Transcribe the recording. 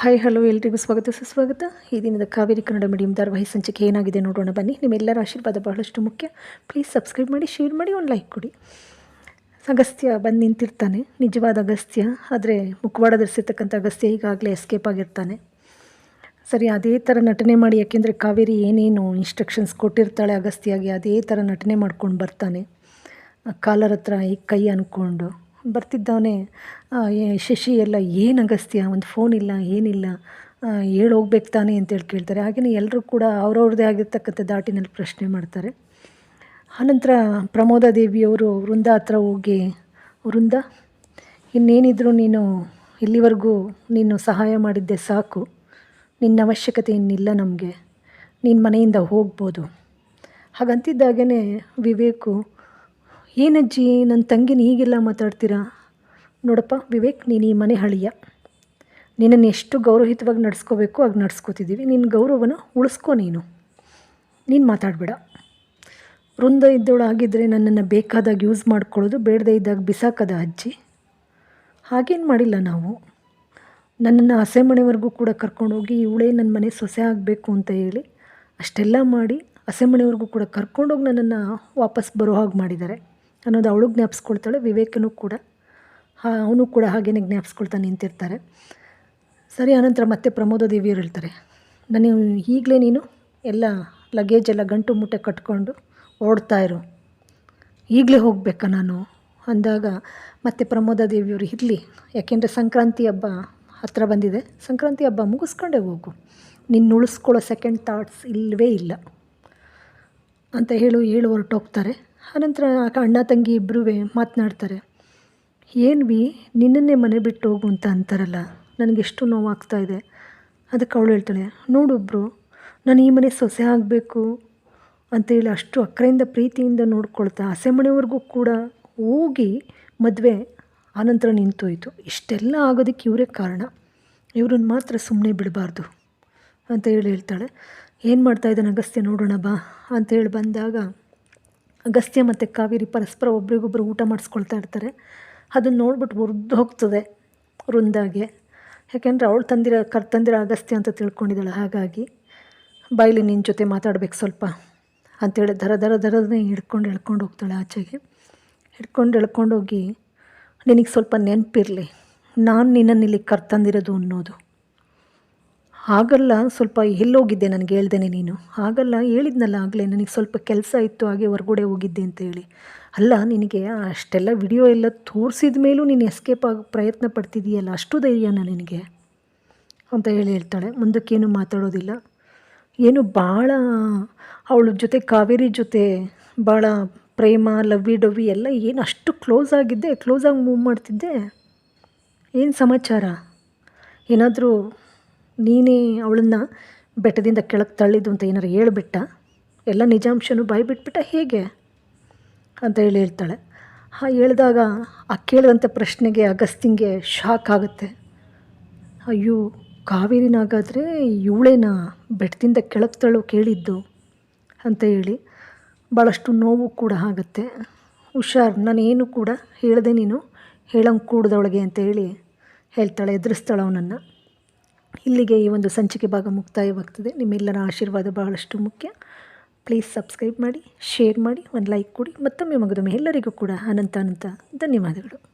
Hi, hello, ಎಲ್ರಿಗೂ ಸ್ವಾಗತ, ಸುಸ್ವಾಗತ. ಈ ದಿನದ ಕಾವೇರಿ ಕನ್ನಡ ಮೀಡಿಯಂ ಧಾರಾವಾಹಿ ಸಂಚಿಕೆ ಏನಾಗಿದೆ ನೋಡೋಣ ಬನ್ನಿ. ನಿಮ್ಮೆಲ್ಲರ ಆಶೀರ್ವಾದ ಬಹಳಷ್ಟು ಮುಖ್ಯ. ಪ್ಲೀಸ್ ಸಬ್ಸ್ಕ್ರೈಬ್ ಮಾಡಿ ಶೇರ್ ಮಾಡಿ, ಒಂದು ಲೈಕ್ ಕೊಡಿ. ಅಗಸ್ತ್ಯ ಬಂದು ನಿಂತಿರ್ತಾನೆ. ನಿಜವಾದ ಅಗಸ್ತ್ಯ. ಆದರೆ ಮುಖವಾಡ ಧರಿಸಿರ್ತಕ್ಕಂಥ ಅಗಸ್ತ್ಯ ಈಗಾಗಲೇ ಎಸ್ಕೇಪ್ ಆಗಿರ್ತಾನೆ. ಸರಿ, ಅದೇ ಥರ ನಟನೆ ಮಾಡಿ, ಯಾಕೆಂದರೆ ಕಾವೇರಿ ಏನೇನು ಇನ್ಸ್ಟ್ರಕ್ಷನ್ಸ್ ಕೊಟ್ಟಿರ್ತಾಳೆ ಅಗಸ್ತ್ಯಾಗಿ, ಅದೇ ಥರ ನಟನೆ ಮಾಡ್ಕೊಂಡು ಬರ್ತಾನೆ. ಕಾಲರ್ ಹತ್ರ ಈ ಕೈ ಅಂದ್ಕೊಂಡು ಬರ್ತಿದ್ದವನೇ ಶಶಿ ಎಲ್ಲ ಏನು ಅಗಸ್ತ್ಯ? ಒಂದು ಫೋನ್ ಇಲ್ಲ, ಏನಿಲ್ಲ ಹೇಳಿ ಹೋಗ್ಬೇಕು ತಾನೇ ಅಂತೇಳಿ ಕೇಳ್ತಾರೆ. ಹಾಗೆಯೇ ಎಲ್ಲರೂ ಕೂಡ ಅವ್ರವ್ರದ್ದೇ ಆಗಿರ್ತಕ್ಕಂಥ ದಾಟಿನಲ್ಲಿ ಪ್ರಶ್ನೆ ಮಾಡ್ತಾರೆ. ಆನಂತರ ಪ್ರಮೋದ ದೇವಿಯವರು ವೃಂದ ಹತ್ರ ಹೋಗಿ, ವೃಂದ, ಇನ್ನೇನಿದ್ರು ನೀನು ಇಲ್ಲಿವರೆಗೂ ನೀನು ಸಹಾಯ ಮಾಡಿದ್ದೆ ಸಾಕು. ನಿನ್ನ ಅವಶ್ಯಕತೆ ಇನ್ನಿಲ್ಲ ನಮಗೆ. ನಿನ್ನ ಮನೆಯಿಂದ ಹೋಗ್ಬೋದು. ಹಾಗಂತಿದ್ದಾಗೇ ವಿವೇಕು ಏನಜ್ಜಿ ನನ್ನ ತಂಗಿನ ಹೀಗೆಲ್ಲ ಮಾತಾಡ್ತೀರಾ? ನೋಡಪ್ಪ, ವಿವೇಕ್, ನೀನು ಈ ಮನೆ ಹಳಿಯ ನಿನ್ನನ್ನು ಎಷ್ಟು ಗೌರವಯುತವಾಗಿ ನಡ್ಸ್ಕೋಬೇಕು ಆಗ ನಡ್ಸ್ಕೋತಿದ್ದೀವಿ ನಿನ್ನ ಗೌರವನ ಉಳಿಸ್ಕೊ ನೀನು. ನೀನು ಮಾತಾಡಬೇಡ. ವೃಂದ ಇದ್ದವಳು ಆಗಿದ್ದರೆ ನನ್ನನ್ನು ಬೇಕಾದಾಗ ಯೂಸ್ ಮಾಡ್ಕೊಳ್ಳೋದು, ಬೇಡದೇ ಇದ್ದಾಗ ಬಿಸಾಕದ ಅಜ್ಜಿ. ಹಾಗೇನು ಮಾಡಿಲ್ಲ ನಾವು. ನನ್ನನ್ನು ಹಸೆ ಮನೆವರೆಗೂ ಕೂಡ ಕರ್ಕೊಂಡೋಗಿ ಇವಳೇ ನನ್ನ ಮನೆ ಸೊಸೆ ಆಗಬೇಕು ಅಂತ ಹೇಳಿ ಅಷ್ಟೆಲ್ಲ ಮಾಡಿ ಹಸೆ ಮನೆವರೆಗೂ ಕೂಡ ಕರ್ಕೊಂಡೋಗಿ ನನ್ನನ್ನು ವಾಪಸ್ ಬರೋ ಹಾಗೆ ಮಾಡಿದ್ದಾರೆ. ಅನ್ನೋದು ಅವಳು ಜ್ಞಾಪಿಸ್ಕೊಳ್ತಾಳೆ, ವಿವೇಕನೂ ಕೂಡ. ಅವನು ಕೂಡ ಹಾಗೇನೆ ಜ್ಞಾಪಿಸ್ಕೊಳ್ತಾ ನಿಂತಿರ್ತಾರೆ. ಸರಿ, ಆನಂತರ ಮತ್ತೆ ಪ್ರಮೋದ ದೇವಿಯವರು ಹೇಳ್ತಾರೆ ನನಗೆ ಈಗಲೇ ನೀನು ಎಲ್ಲ ಲಗೇಜ್ ಎಲ್ಲ ಗಂಟು ಮುಟ್ಟೆ ಕಟ್ಕೊಂಡು ಓಡ್ತಾ ಇರು. ಈಗಲೇ ಹೋಗಬೇಕಾ ನಾನು? ಅಂದಾಗ ಮತ್ತೆ ಪ್ರಮೋದ ದೇವಿಯವರು, ಇರಲಿ, ಯಾಕೆಂದರೆ ಸಂಕ್ರಾಂತಿ ಹಬ್ಬ ಹತ್ರ ಬಂದಿದೆ. ಸಂಕ್ರಾಂತಿ ಹಬ್ಬ ಮುಗಿಸ್ಕೊಂಡೇ ಹೋಗು. ನಿನ್ನ ಉಳಿಸ್ಕೊಳ್ಳೋ ಸೆಕೆಂಡ್ ಥಾಟ್ಸ್ ಇಲ್ಲವೇ ಇಲ್ಲ. ಅಂತ ಹೇಳು ಹೇಳು ಹೊರಟೋಗ್ತಾರೆ ಆನಂತರ ಅಣ್ಣ ತಂಗಿ ಇಬ್ಬರೂ ಮಾತನಾಡ್ತಾರೆ ಏನು ವಿ ನಿನ್ನನ್ನೇ ಮನೆ ಬಿಟ್ಟು ಹೋಗು ಅಂತ ಅಂತಾರಲ್ಲ, ನನಗೆಷ್ಟು ನೋವಾಗ್ತಾ ಇದೆ. ಅದಕ್ಕೆ ಅವಳು ಹೇಳ್ತಾಳೆ ನೋಡೊಬ್ಬರು ನಾನು ಈ ಮನೆ ಸೊಸೆ ಆಗಬೇಕು ಅಂತೇಳಿ ಅಷ್ಟು ಅಕ್ಕರೆಯಿಂದ ಪ್ರೀತಿಯಿಂದ ನೋಡ್ಕೊಳ್ತಾ ಹಸೆಮಣೆವರೆಗೂ ಕೂಡ ಹೋಗಿ ಮದುವೆ ಆನಂತರ ನಿಂತೋಯ್ತು. ಇಷ್ಟೆಲ್ಲ ಆಗೋದಕ್ಕೆ ಇವರೇ ಕಾರಣ. ಇವ್ರನ್ನ ಮಾತ್ರ ಸುಮ್ಮನೆ ಬಿಡಬಾರ್ದು ಅಂತ ಹೇಳಿ ಹೇಳ್ತಾಳೆ, ಏನು ಮಾಡ್ತಾಯಿದ್ದಾನೆ ಅಗಸ್ತ್ಯ, ನೋಡೋಣ ಬಾ ಅಂತೇಳಿ ಬಂದಾಗ ಅಗಸ್ತ್ಯ ಮತ್ತು ಕಾವೇರಿ ಪರಸ್ಪರ ಒಬ್ರಿಗೊಬ್ಬರು ಊಟ ಮಾಡಿಸ್ಕೊಳ್ತಾ ಇರ್ತಾರೆ. ಅದನ್ನು ನೋಡ್ಬಿಟ್ಟು ಉರ್ದು ಹೋಗ್ತದೆ ವೃಂದಾಗೆ. ಯಾಕೆಂದರೆ ಅವಳು ತಂದಿರೋ ಕರ್ತಂದಿರೋ ಅಗಸ್ತ್ಯ ಅಂತ ತಿಳ್ಕೊಂಡಿದ್ದಾಳೆ, ಹಾಗಾಗಿ ಬಾಯಲ್ಲಿ ನಿನ್ನ ಜೊತೆ ಮಾತಾಡ್ಬೇಕು ಸ್ವಲ್ಪ ಅಂತೇಳಿ ದರ ದರ ದರನೇ ಹಿಡ್ಕೊಂಡು ಎಳ್ಕೊಂಡು ಹೋಗ್ತಾಳೆ ಆಚೆಗೆ. ಹಿಡ್ಕೊಂಡು ಎಳ್ಕೊಂಡೋಗಿ ನಿನಗೆ ಸ್ವಲ್ಪ ನೆನಪಿರಲಿ, ನಾನು ನಿನ್ನನ್ನು ಇಲ್ಲಿ ಕರ್ತಂದಿರೋದು ಅನ್ನೋದು. ಹಾಗಲ್ಲ, ಸ್ವಲ್ಪ ಎಲ್ಲೋಗಿದ್ದೆ ನನಗೆ ಹೇಳ್ದೇನೆ ನೀನು. ಹಾಗಲ್ಲ, ಹೇಳಿದ್ನಲ್ಲ ಆಗಲೇ, ನನಗೆ ಸ್ವಲ್ಪ ಕೆಲಸ ಇತ್ತು, ಹಾಗೆ ಹೊರಗಡೆ ಹೋಗಿದ್ದೆ ಅಂತ ಹೇಳಿ. ಅಲ್ಲ, ನಿನಗೆ ಅಷ್ಟೆಲ್ಲ ವಿಡಿಯೋ ಎಲ್ಲ ತೋರಿಸಿದ ಮೇಲೂ ನೀನು ಎಸ್ಕೇಪ್ ಆಗಿ ಪ್ರಯತ್ನ ಪಡ್ತಿದೀಯಲ್ಲ, ಅಷ್ಟು ಧೈರ್ಯನ ನಿನಗೆ? ಅಂತ ಹೇಳಿ ಹೇಳ್ತಾಳೆ. ಮುಂದಕ್ಕೇನು ಮಾತಾಡೋದಿಲ್ಲ. ಏನು ಭಾಳ ಅವಳ ಜೊತೆ, ಕಾವೇರಿ ಜೊತೆ ಭಾಳ ಪ್ರೇಮ, ಲವ್ವಿ, ಡವ್ವಿ ಎಲ್ಲ ಏನು ಅಷ್ಟು ಕ್ಲೋಸ್ ಆಗಿದ್ದೆ ಕ್ಲೋಸಾಗಿ ಮೂವ್ ಮಾಡ್ತಿದ್ದೆ? ಏನು ಸಮಾಚಾರ? ಏನಾದರೂ ನೀನೇ ಅವಳನ್ನು ಬೆಟ್ಟದಿಂದ ಕೆಳಗೆ ತಳ್ಳಿದ್ದು ಅಂತ ಏನಾರು ಹೇಳಿಬಿಟ್ಟ? ಎಲ್ಲ ನಿಜಾಂಶನೂ ಬಾಯ್ಬಿಟ್ಬಿಟ್ಟ ಹೇಗೆ? ಅಂತ ಹೇಳಿ ಹೇಳ್ತಾಳೆ. ಹಾಂ, ಹೇಳಿದಾಗ ಆ ಕೇಳಿದಂಥ ಪ್ರಶ್ನೆಗೆ ಅಗಸ್ತಿಂಗೆ ಶಾಕ್ ಆಗುತ್ತೆ. ಅಯ್ಯೋ, ಕಾವೇರಿನಾಗಾದರೆ ಇವಳೇನ ಬೆಟ್ಟದಿಂದ ಕೆಳಗೆ ತಳ್ಳೋ ಕೇಳಿದ್ದು? ಅಂತ ಹೇಳಿ ಭಾಳಷ್ಟು ನೋವು ಕೂಡ ಆಗುತ್ತೆ. ಹುಷಾರ್, ನಾನೇನು ಕೂಡ ಹೇಳಿದೆ ನೀನು, ಹೇಳಂಗೆ ಕೂಡ್ದವಳಿಗೆ ಅಂತ ಹೇಳಿ ಹೇಳ್ತಾಳೆ, ಎದುರಿಸ್ತಾಳೆ ಅವನನ್ನು. ಇಲ್ಲಿಗೆ ಈ ಒಂದು ಸಂಚಿಕೆ ಭಾಗ ಮುಕ್ತಾಯವಾಗ್ತದೆ. ನಿಮ್ಮೆಲ್ಲರ ಆಶೀರ್ವಾದ ಬಹಳಷ್ಟು ಮುಖ್ಯ. ಪ್ಲೀಸ್ ಸಬ್ಸ್ಕ್ರೈಬ್ ಮಾಡಿ ಶೇರ್ ಮಾಡಿ, ಒಂದು ಲೈಕ್ ಕೊಡಿ. ಮತ್ತೊಮ್ಮೆ ಮಗದೊಮ್ಮೆ ಎಲ್ಲರಿಗೂ ಕೂಡ ಅನಂತ ಅನಂತ ಧನ್ಯವಾದಗಳು.